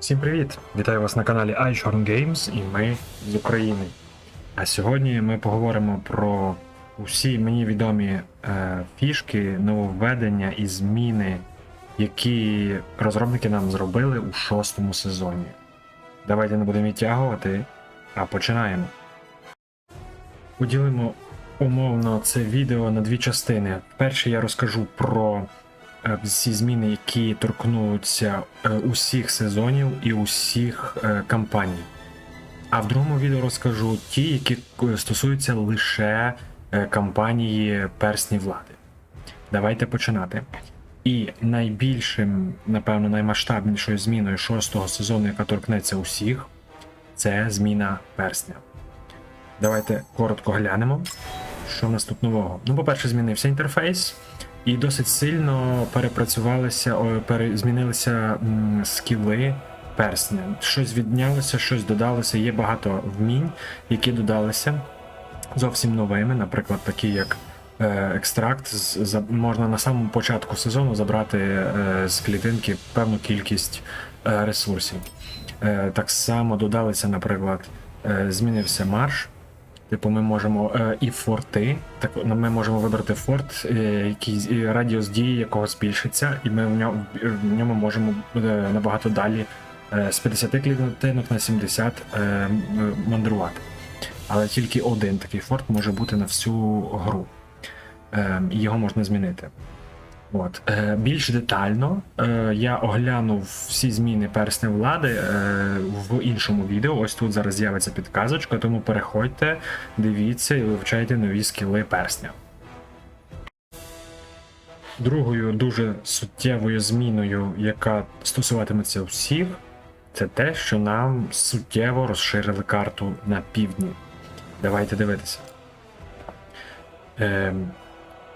Всім привіт! Вітаю вас на каналі iChorn Games і ми з України. А сьогодні ми поговоримо про усі мені відомі е, фішки, нововведення і зміни, які розробники нам зробили у шостому сезоні. Давайте не будемо відтягувати, а починаємо. Поділимо умовно це відео на дві частини. Перше я розкажу про всі зміни, які торкнуться е, усіх сезонів і усіх е, кампаній. А в другому відео розкажу ті, які е, стосуються лише е, кампанії персні влади. Давайте починати. І найбільшим, напевно, наймасштабнішою зміною шостого сезону, яка торкнеться усіх, це зміна персня. Давайте коротко глянемо, що в нас тут нового. Ну, по-перше, змінився інтерфейс, і досить сильно перепрацювалися, пере, змінилися скіли персня. Щось віднялося, щось додалося. Є багато вмінь, які додалися зовсім новими, наприклад, такі як е, екстракт. За, можна на самому початку сезону забрати е, з клітинки певну кількість е, ресурсів. Так само додалися, наприклад, змінився марш. Типу, ми можемо е, і форти. Так, ну, ми можемо вибрати форт, е, який і радіус дії якого збільшиться, і ми в ньому, в ньому можемо е, набагато далі е, з 50 клітинок на 70 е, мандрувати. Але тільки один такий форт може бути на всю гру. Е, його можна змінити. От. Е, більш детально е, я оглянув всі зміни персня влади е, в іншому відео. Ось тут зараз з'явиться підказочка, тому переходьте, дивіться і вивчайте нові скіли персня. Другою дуже суттєвою зміною, яка стосуватиметься всіх, це те, що нам суттєво розширили карту на півдні. Давайте дивитися. Ем,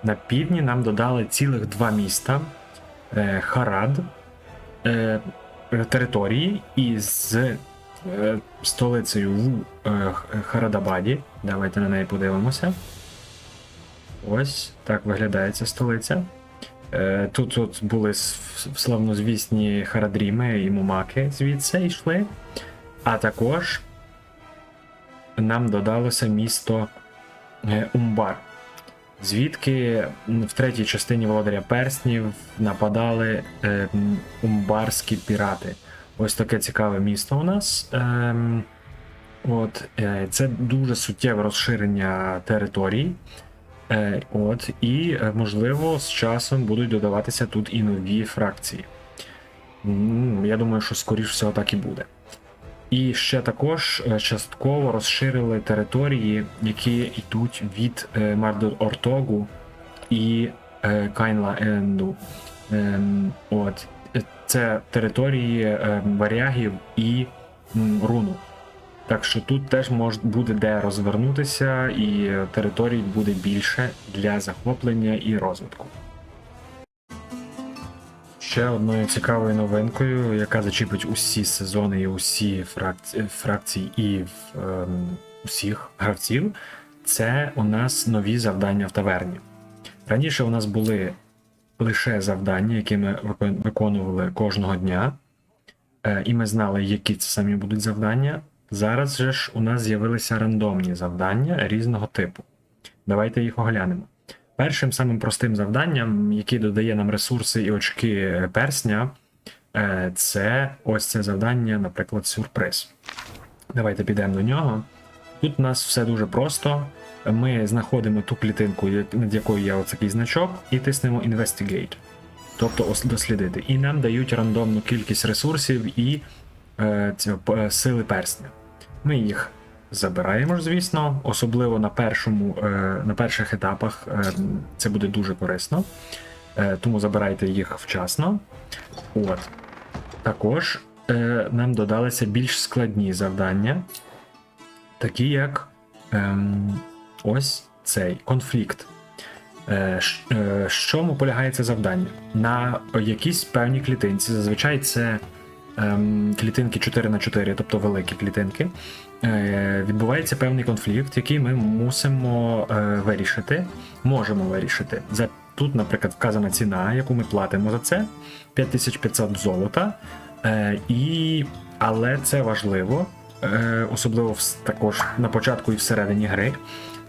на півдні нам додали цілих два міста: е, Харад, е, території із е, столицею в е, Харадабаді. Давайте на неї подивимося. Ось так виглядає ця столиця. Е, Тут, тут були славнозвісні Харадріми і Мумаки звідси йшли. А також нам додалося місто е, Умбар звідки в третій частині Володаря Перснів нападали е, умбарські пірати. Ось таке цікаве місто у нас. Ем, от, е, це дуже суттєве розширення територій. Е, от, і, е, можливо, з часом будуть додаватися тут і нові фракції. Я думаю, що скоріш всього так і буде. І ще також е, частково розширили території, які йдуть від е, Мардор Ортогу і е, Кайнла Енду. Ем, От. Це території е, варягів і руну. Так що тут теж мож, буде де розвернутися, і територій буде більше для захоплення і розвитку. Ще одною цікавою новинкою, яка зачіпить усі сезони і усі фракції, фракції і ем, усіх гравців, це у нас нові завдання в таверні. Раніше у нас були лише завдання, які ми виконували кожного дня, е, і ми знали, які це самі будуть завдання. Зараз же ж у нас з'явилися рандомні завдання різного типу. Давайте їх оглянемо. Першим самим простим завданням, який додає нам ресурси і очки персня, е, це ось це завдання, наприклад, сюрприз. Давайте підемо до нього. Тут у нас все дуже просто. Ми знаходимо ту клітинку, над якою є оцякий значок, і тиснемо Investigate, тобто ос- дослідити. І нам дають рандомну кількість ресурсів і е, цього, е, сили персня. Ми їх забираємо ж, звісно, особливо на першому, е, на перших етапах е, це буде дуже корисно. Е, тому забирайте їх вчасно. От. Також нам додалися більш складні завдання, такі як ем, ось цей конфлікт. Е, чому полягає це завдання? На якійсь певній клітинці, зазвичай це клітинки 4 на 4 тобто великі клітинки, е, відбувається певний конфлікт, який ми мусимо е, вирішити, можемо вирішити. За, тут, наприклад, вказана ціна, яку ми платимо за це 5500 золота. Е, і... Але це важливо, особливо також на початку і всередині гри.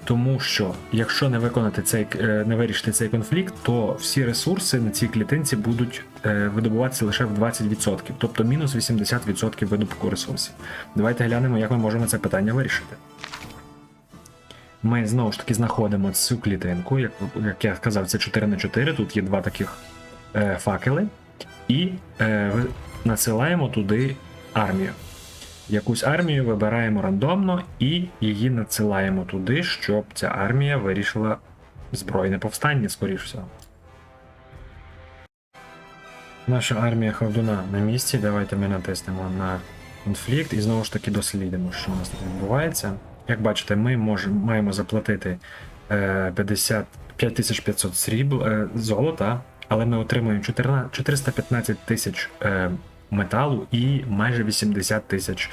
Тому що якщо не виконати цей е, не вирішити цей конфлікт, то всі ресурси на цій клітинці будуть е, видобуватися лише в 20%, тобто мінус 80% видобутку ресурсів. Давайте глянемо, як ми можемо це питання вирішити. Ми знову ж таки знаходимо цю клітинку, як, як я сказав, це 4 на 4 тут є два таких е, факели, і е, надсилаємо туди армію. Якусь армію вибираємо рандомно і її надсилаємо туди, щоб ця армія вирішила збройне повстання, скоріш всього. Наша армія Хавдуна на місці. Давайте ми натиснемо на конфлікт і знову ж таки дослідимо, що у нас тут відбувається. Як бачите, ми можемо, маємо заплатити е, 50, 5500 срібл, е, золота, але ми отримуємо 14 415 тисяч е, металу і майже 80 тисяч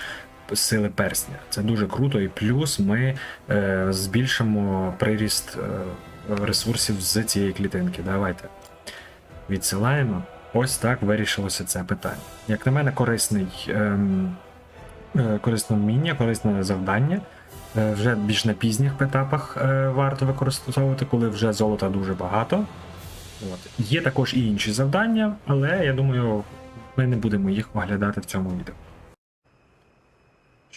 сили персня. Це дуже круто, і плюс ми е, збільшимо приріст е, ресурсів з цієї клітинки. Давайте відсилаємо. Ось так вирішилося це питання. Як на мене, корисний, ем, е, корисне вміння, корисне завдання. Е, вже більш на пізніх етапах е, варто використовувати, коли вже золота дуже багато. От. Є також і інші завдання, але я думаю, ми не будемо їх оглядати в цьому відео.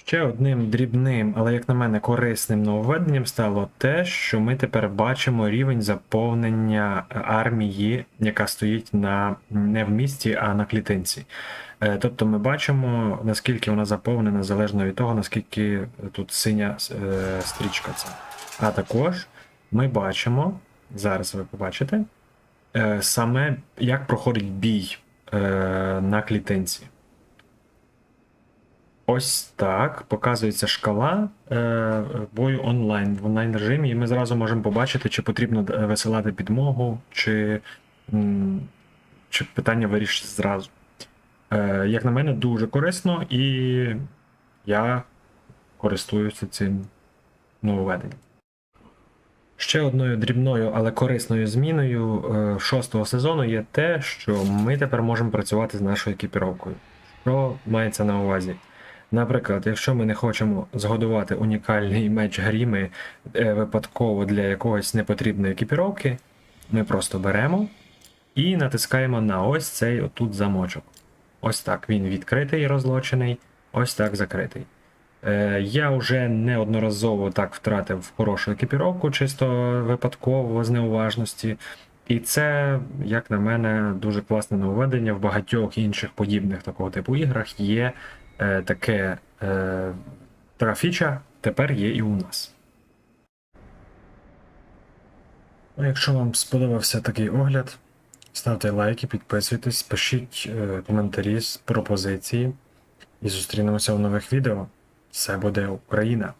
Ще одним дрібним, але як на мене, корисним нововведенням стало те, що ми тепер бачимо рівень заповнення армії, яка стоїть на не в місті, а на клітинці. Е, Тобто ми бачимо, наскільки вона заповнена, залежно від того, наскільки тут синя е, стрічка ця. А також ми бачимо, зараз ви побачите, е, саме як проходить бій на клітинці. Ось так показується шкала е, бою онлайн в онлайн режимі, і ми зразу можемо побачити, чи потрібно е, висилати підмогу, чи, чи питання вирішити зразу. Е, як на мене, дуже корисно, і я користуюся цим нововведенням. Ще одною дрібною, але корисною зміною е, шостого сезону є те, що ми тепер можемо працювати з нашою екіпіровкою. Що мається на увазі? Наприклад, якщо ми не хочемо згодувати унікальний меч гріми е, випадково для якогось непотрібної екіпіровки, ми просто беремо і натискаємо на ось цей отут замочок. Ось так він відкритий і розлочений, ось так закритий. Е, я вже неодноразово так втратив хорошу екіпіровку, чисто випадково з неуважності. І це, як на мене, дуже класне нововведення. В багатьох інших подібних такого типу іграх є е, таке, е, така фіча, тепер є і у нас. Ну, Якщо вам сподобався такий огляд, ставте лайки, підписуйтесь, пишіть е, коментарі з пропозиції і зустрінемося в нових відео. Все буде Україна!